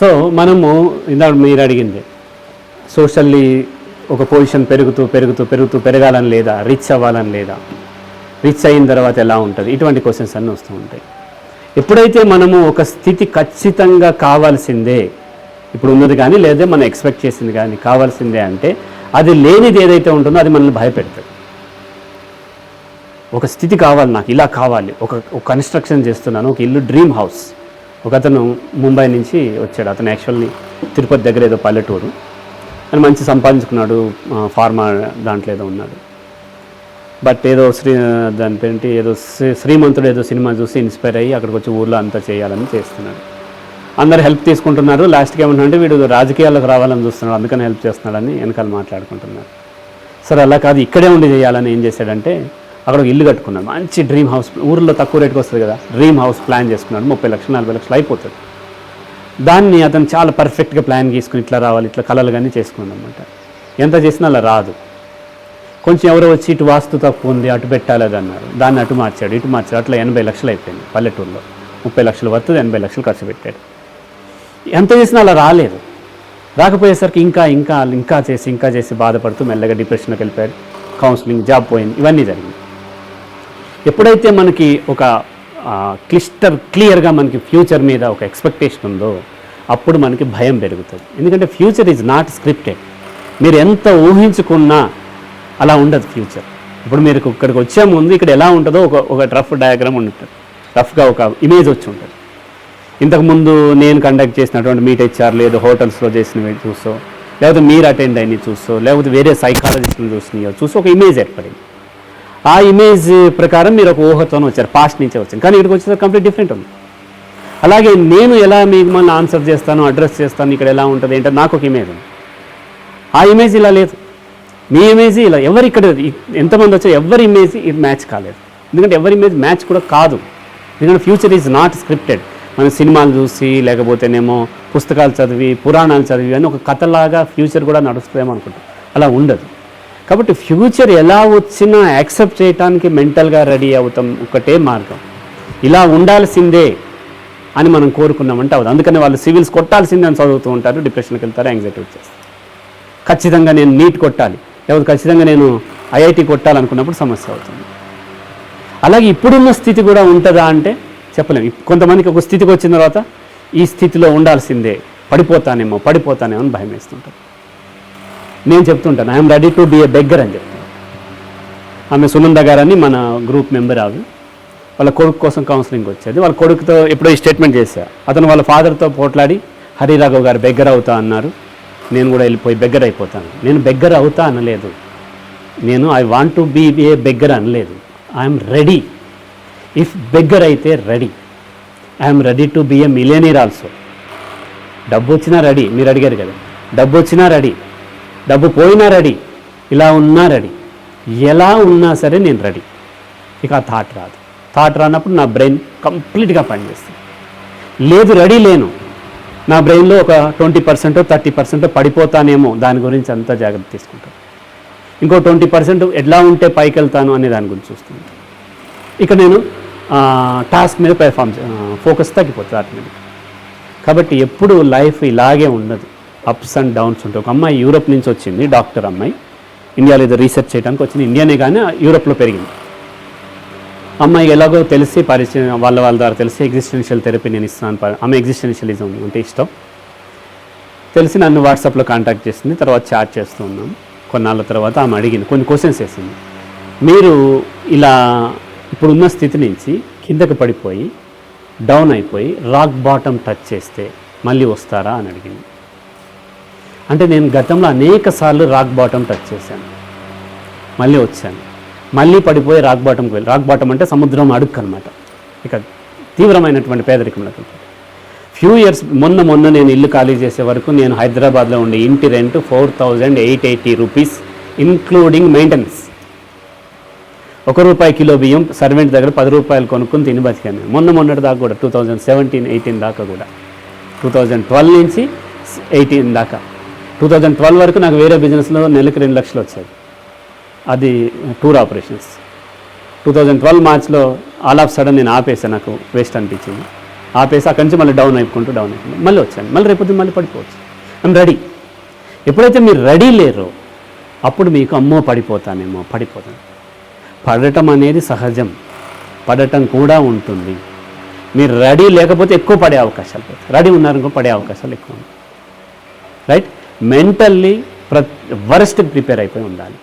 So మనము ఇందాక మీరు అడిగింది సోషల్లీ ఒక పొజిషన్ పెరుగుతూ పెరుగుతూ పెరుగుతూ పెరగాలని లేదా రిచ్ అవ్వాలని లేదా రిచ్ అయిన తర్వాత ఎలా ఉంటుంది? ఇటువంటి క్వశ్చన్స్ అన్నీ వస్తూ ఉంటాయి. ఎప్పుడైతే మనము ఒక స్థితి ఖచ్చితంగా కావాల్సిందే ఇప్పుడు ఉన్నది కానీ లేదా మనం ఎక్స్పెక్ట్ చేసింది కానీ కావాల్సిందే అంటే అది లేనిది ఏదైతే ఉంటుందో అది మనల్ని భయపెడతాడు ఒక స్థితి కావాలి నాకు ఇలా కావాలి. ఒక ఒక కన్స్ట్రక్షన్ చేస్తున్నాను ఒక ఇల్లు డ్రీమ్ హౌస్ ఒక అతను ముంబై నుంచి వచ్చాడు. అతను యాక్చువల్లీ తిరుపతి దగ్గర ఏదో పల్లెటూరు. అని మంచి సంపాదించుకున్నాడు ఫార్మా దాంట్లో ఏదో ఉన్నాడు. బట్ ఏదో శ్రీ దాని పేరేంటి ఏదో శ్రీ శ్రీమంతుడు ఏదో సినిమా చూసి ఇన్స్పైర్ అయ్యి అక్కడికి వచ్చి ఊర్లో అంతా చేయాలని చేస్తున్నాడు. అందరు హెల్ప్ తీసుకుంటున్నారు. లాస్ట్కి ఏమంటుంటే వీడు రాజకీయాల్లోకి రావాలని చూస్తున్నాడు. అందుకని హెల్ప్ చేస్తున్నాడని వెనకాల మాట్లాడుకుంటున్నారు సరే అలా కాదు ఇక్కడే ఉండి చేయాలని ఏం చేశాడంటే అక్కడ ఒక ఇల్లు కట్టుకున్నాడు మంచి డ్రీమ్ హౌస్ ఊర్లో తక్కువ రేటుకి వస్తుంది కదా డ్రీమ్ హౌస్ ప్లాన్ చేసుకున్నాడు ముప్పై లక్షలు నలభై లక్షలు అయిపోతుంది. దాన్ని అతను చాలా పర్ఫెక్ట్గా ప్లాన్ చేసుకుని ఇట్లా రావాలి ఇట్లా కలలు కానీ చేసుకున్నాడు అనమాట ఎంత చేసినా అలా రాదు. కొంచెం ఎవరో వచ్చి ఇటు వాస్తు తక్కువ ఉంది అటు పెట్టాలి అన్నారు. దాన్ని అటు మార్చాడు ఇటు మార్చాడు. అట్లా ఎనభై లక్షలు అయిపోయింది పల్లెటూరులో. ముప్పై లక్షలు వస్తుంది ఎనభై లక్షలు ఖర్చు పెట్టాడు. ఎంత చేసినా అలా రాలేదు. రాకపోయేసరికి ఇంకా ఇంకా ఇంకా చేసి ఇంకా చేసి బాధపడుతూ మెల్లగా డిప్రెషన్కి వెళ్ళిపోయాడు. కౌన్సిలింగ్ జాబ్ పోయింది. ఇవన్నీ జరిగింది ఎప్పుడైతే మనకి ఒక క్లిస్టర్ క్లియర్గా మనకి ఫ్యూచర్ మీద ఒక ఎక్స్పెక్టేషన్ ఉందో అప్పుడు మనకి భయం పెరుగుతుంది. ఎందుకంటే ఫ్యూచర్ ఈజ్ నాట్ స్క్రిప్టెడ్. మీరు ఎంత ఊహించుకున్నా అలా ఉండదు ఫ్యూచర్. ఇప్పుడు మీరు ఇక్కడికి వచ్చే ముందు ఇక్కడ ఎలా ఉంటుందో ఒక ఒక రఫ్ డయాగ్రామ్ ఉంటుంది. రఫ్గా ఒక ఇమేజ్ వచ్చి ఉంటుంది. ఇంతకుముందు నేను కండక్ట్ చేసినటువంటి మీట్ హెచ్ఆర్ లేదు హోటల్స్లో చేసినవి చూసో లేకపోతే మీరు అటెండ్ అయినవి చూసో లేకపోతే వేరే సైకాలజిస్ట్ని చూసినవి చూసి ఒక ఇమేజ్ ఏర్పడింది. ఆ ఇమేజ్ ప్రకారం మీరు ఒక ఊహతోనే వచ్చారు పాస్ట్ నుంచే వచ్చాను కానీ ఇక్కడికి వచ్చేసరికి కంప్లీట్ డిఫరెంట్ ఉంది. అలాగే నేను ఎలా మీకు మన ఆన్సర్ చేస్తాను అడ్రస్ చేస్తాను ఇక్కడ ఎలా ఉంటుంది ఏంటో నాకు ఒక ఇమేజ్ ఉంది. ఆ ఇమేజ్ ఇలా లేదు. మీ ఇమేజ్ ఇలా ఎవరు ఇక్కడ ఎంతమంది వచ్చారు ఎవరి ఇమేజ్ ఇది మ్యాచ్ కాలేదు. ఎందుకంటే ఎవరి ఇమేజ్ మ్యాచ్ కూడా కాదు. ఎందుకంటే ఫ్యూచర్ ఈజ్ నాట్ స్క్రిప్టెడ్ మనం సినిమాలు చూసి లేకపోతేనేమో పుస్తకాలు చదివి పురాణాలు చదివి అని ఒక కథలాగా ఫ్యూచర్ కూడా నడుస్తుందేమో అనుకుంటాం. అలా ఉండదు. కాబట్టి ఫ్యూచర్ ఎలా వచ్చినా యాక్సెప్ట్ చేయటానికి మెంటల్గా రెడీ అవుతాం ఒకటే మార్గం. ఇలా ఉండాల్సిందే అని మనం కోరుకున్నామంటే అవుతుంది అందుకని వాళ్ళు సివిల్స్ కొట్టాల్సిందే అని చదువుతూ ఉంటారు డిప్రెషన్కి వెళ్తారు యాంగ్జైటీ వచ్చేస్తారు ఖచ్చితంగా నేను నీట్ కొట్టాలి. లేకపోతే ఖచ్చితంగా నేను ఐఐటి కొట్టాలనుకున్నప్పుడు సమస్య అవుతుంది. అలాగే ఇప్పుడున్న స్థితి కూడా ఉంటుందా అంటే చెప్పలేము. కొంతమందికి ఒక స్థితికి వచ్చిన తర్వాత ఈ స్థితిలో ఉండాల్సిందే. పడిపోతానేమో పడిపోతానేమో అని భయం వేస్తుంటారు నేను చెప్తుంటాను I'm ready to be a beggar అని చెప్తాను. ఆమె సునంద గారని మన గ్రూప్ మెంబర్ ఆవి వాళ్ళ కొడుకు కోసం కౌన్సిలింగ్ వచ్చేది. వాళ్ళ కొడుకుతో ఎప్పుడో ఈ స్టేట్మెంట్ చేశా. అతను వాళ్ళ ఫాదర్తో పోట్లాడి హరిరాఘవ్ గారు బెగ్గర్ అవుతా అన్నారు. నేను కూడా వెళ్ళిపోయి బెగ్గర్ అయిపోతాను. నేను బెగ్గర్ అవుతా అనలేదు. నేను I want to be a beggar అనలేదు. ఐఎమ్ రెడీ ఇఫ్ బెగ్గర్ అయితే ready I'm ready to be a millionaire also డబ్బు వచ్చినా రెడీ మీరు అడిగారు కదా. డబ్బు వచ్చినా రెడీ డబ్బు పోయినా రెడీ ఇలా ఉన్నా రెడీ ఎలా ఉన్నా సరే నేను రెడీ. ఇక ఆ థాట్ రాదు. థాట్ రానప్పుడు నా బ్రెయిన్ కంప్లీట్గా పనిచేస్తుంది. లేదు రెడీ లేను. నా బ్రెయిన్లో ఒక ట్వంటీ పర్సెంట్ థర్టీ పర్సెంట్ పడిపోతానేమో దాని గురించి అంతా జాగ్రత్త తీసుకుంటాను ఇంకో ట్వంటీ పర్సెంట్ ఎట్లా ఉంటే పైకి వెళ్తాను అనే దాని గురించి చూస్తుంది ఇక నేను టాస్క్ మీద పెర్ఫామ్ ఫోకస్ తగ్గిపోతుంది వాటి మీద కాబట్టి ఎప్పుడు లైఫ్ ఇలాగే ఉండదు. అప్స్ అండ్ డౌన్స్ ఉంటాయి ఒక అమ్మాయి యూరోప్ నుంచి వచ్చింది డాక్టర్ అమ్మాయి. ఇండియాలో ఏదో రీసెర్చ్ చేయడానికి వచ్చింది. ఇండియానే కానీ యూరోప్లో పెరిగింది. అమ్మాయి ఎలాగో తెలిసి పరిచయం వాళ్ళ వాళ్ళ ద్వారా తెలిసి ఎగ్జిస్టెన్షియల్ థెరపీ నేను ఇస్తున్నాను ఆమె ఎగ్జిస్టెన్షియలిజం అంటే ఇష్టం. తెలిసి నన్ను వాట్సాప్లో కాంటాక్ట్ చేసింది తర్వాత చాట్ చేస్తూ ఉన్నాం. కొన్నాళ్ళ తర్వాత ఆమె అడిగింది కొన్ని క్వశ్చన్స్ వేసింది. మీరు ఇలా ఇప్పుడున్న స్థితి నుంచి కిందకి పడిపోయి డౌన్ అయిపోయి రాక్ బాటమ్ టచ్ చేస్తే మళ్ళీ వస్తారా అని అడిగింది. అంటే నేను గతంలో అనేక సార్లు రాక్ బాటం టచ్ చేశాను. మళ్ళీ వచ్చాను. మళ్ళీ పడిపోయి రాక్ బాటంకి వెళ్ళి రాక్ బాటం అంటే సముద్రం అడుక్కు అనమాట ఇక తీవ్రమైనటువంటి పేదరికంలోకి ఫ్యూ ఇయర్స్ మొన్న మొన్న నేను ఇల్లు ఖాళీ చేసే వరకు నేను హైదరాబాద్లో ఉండే ఇంటి rent four thousand eight eighty rupees including maintenance ఒక రూపాయి కిలో బియ్యం సర్వెంట్ దగ్గర పది రూపాయలు కొనుక్కొని తిని బతికాను మొన్న మొన్నటి దాకా కూడా టూ థౌజండ్ సెవెంటీన్ ఎయిటీన్ దాకా కూడా. టూ థౌజండ్ ట్వెల్వ్ నుంచి ఎయిటీన్ దాకా. టూ థౌజండ్ ట్వెల్వ్ వరకు నాకు వేరే బిజినెస్లో నెలకు రెండు లక్షలు వచ్చాయి. అది tour operations. Two thousand twelve మార్చ్లో ఆల్ ఆఫ్ సడన్ నేను ఆపేసాను నాకు వేస్ట్ అనిపించింది. ఆపేసి అక్కడి నుంచి మళ్ళీ డౌన్ అయిపోకుంటూ డౌన్ అయిపోయింది. మళ్ళీ వచ్చాను. మళ్ళీ రేపు మళ్ళీ పడిపోవచ్చు. I'm ready. ఎప్పుడైతే మీరు రెడీ లేరో అప్పుడు మీకు అమ్మో పడిపోతానేమో పడిపోతాను. పడటం అనేది సహజం. పడటం కూడా ఉంటుంది. మీరు రెడీ లేకపోతే ఎక్కువ పడే అవకాశాలు రెడీ ఉన్నారనుకో పడే అవకాశాలు ఎక్కువ రైట్? మెంటల్లీ ప్ర వరస్ట్ ప్రిపేర్ అయిపోయి ఉండాలి.